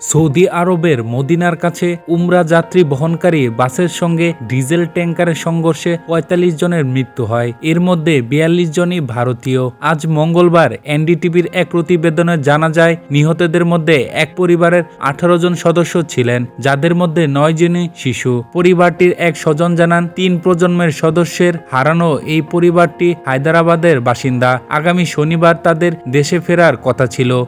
Saudi আরবের মদিনার কাছে উমরা যাত্রী বহনকারী বাসের সঙ্গে ডিজেল ট্যাঙ্কারের সংঘর্ষে ৪৫ জনের মৃত্যু হয়। এর মধ্যে বিয়াল্লিশ জনই ভারতীয়। আজ মঙ্গলবার এনডিটিভির এক প্রতিবেদনে জানা যায়, নিহতদের মধ্যে এক পরিবারের আঠারো জন সদস্য ছিলেন, যাদের মধ্যে নয় জনই শিশু। পরিবারটির এক স্বজন জানান, তিন প্রজন্মের সদস্যের হারানো এই পরিবারটি হায়দ্রাবাদের বাসিন্দা। আগামী শনিবার তাদের দেশে ফেরার কথা ছিল।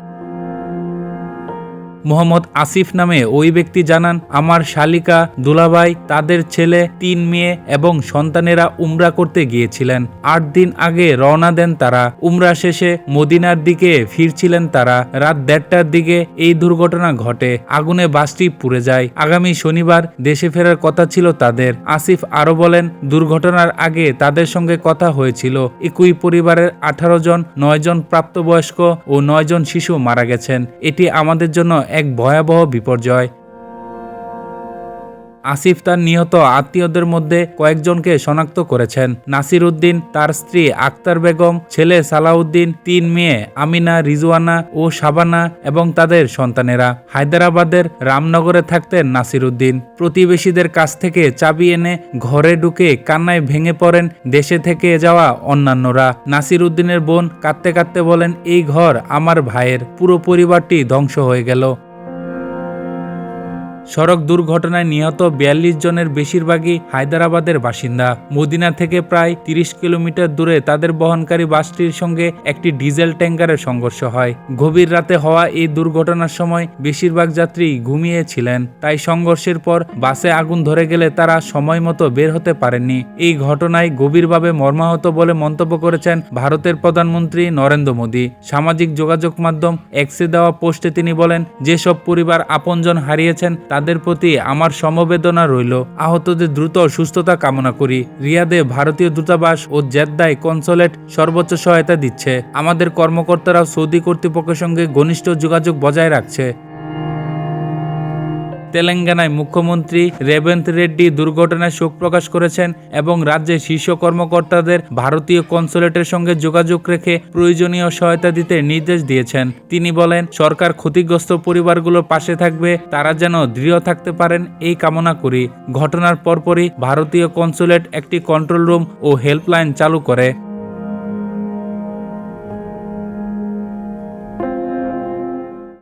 মোহাম্মদ আসিফ নামে ওই ব্যক্তি জানান, আমার শালিকা দুলাভাই, তাদের ছেলে, তিন মেয়ে এবং সন্তানেরা উমরা করতে গিয়েছিলেন। আট দিন আগে রওনা দেন তারা। উমরা শেষে মদিনার দিকে ফিরছিলেন তারা। রাত দেড়টার দিকে এই দুর্ঘটনা ঘটে। আগুনে বাসটি পুড়ে যায়। আগামী শনিবার দেশে ফেরার কথা ছিল তাদের। আসিফ আরও বলেন, দুর্ঘটনার আগে তাদের সঙ্গে কথা হয়েছিল। একই পরিবারের আঠারো জন, নয় জন প্রাপ্তবয়স্ক ও নয় জন শিশু মারা গেছেন। এটি আমাদের জন্য এক ভয়াবহ বিপর্যয়। আসিফ তার নিহত আত্মীয়দের মধ্যে কয়েকজনকে শনাক্ত করেছেন। নাসির উদ্দিন তার স্ত্রী আক্তার বেগম, ছেলে সালাউদ্দিন, তিন মেয়ে আমিনা, রিজওয়ানা ও শাবানা এবং তাদের সন্তানেরা। হায়দ্রাবাদের রামনগরে থাকতেন নাসির উদ্দিন প্রতিবেশীদের কাছ থেকে চাবি এনে ঘরে ঢুকে কান্নায় ভেঙে পড়েন দেশে থেকে যাওয়া অন্যান্যরা। নাসির উদ্দিনের বোন কাঁদতে কাঁদতে বলেন, এই ঘর আমার ভাইয়ের। পুরো পরিবারটি ধ্বংস হয়ে গেল। সড়ক দুর্ঘটনায় নিহত বিয়াল্লিশ জনের বেশিরভাগই হায়দ্রাবাদের বাসিন্দা। মদিনা থেকে প্রায় তিরিশ কিলোমিটার দূরে তাদের বহনকারী বাসটির সঙ্গে একটি ডিজেল ট্যাঙ্কারের সংঘর্ষ হয়। গভীর রাতে হওয়া এই দুর্ঘটনার সময় বেশিরভাগ যাত্রী ঘুমিয়েছিলেন। তাই সংঘর্ষের পর বাসে আগুন ধরে গেলে তারা সময় মতো বের হতে পারেননি। এই ঘটনায় গভীরভাবে মর্মাহত বলে মন্তব্য করেছেন ভারতের প্রধানমন্ত্রী নরেন্দ্র মোদী। সামাজিক যোগাযোগ মাধ্যম এক্সে দেওয়া পোস্টে তিনি বলেন, যেসব পরিবার আপনজন হারিয়েছেন তাদের প্রতি আমার সমবেদনা রইল। আহতদের দ্রুত সুস্থতা কামনা করি। রিয়াদে ভারতীয় দূতাবাস ও জেদ্দায় কনসোলেট সর্বোচ্চ সহায়তা দিচ্ছে। আমাদের কর্মকর্তারা সৌদি কর্তৃপক্ষের সঙ্গে ঘনিষ্ঠ যোগাযোগ বজায় রাখছে। তেলেঙ্গানায় মুখ্যমন্ত্রী রেবন্ত রেড্ডি দুর্ঘটনায় শোক প্রকাশ করেছেন এবং রাজ্যের শীর্ষ কর্মকর্তাদের ভারতীয় কনসুলেটের সঙ্গে যোগাযোগ রেখে প্রয়োজনীয় সহায়তা দিতে নির্দেশ দিয়েছেন। তিনি বলেন, সরকার ক্ষতিগ্রস্ত পরিবারগুলোর পাশে থাকবে, তারা যেন দৃঢ় থাকতে পারেন, এই কামনা করি। ঘটনার পরপরই ভারতীয় কনসুলেট একটি কন্ট্রোল রুম ও হেল্পলাইন চালু করে।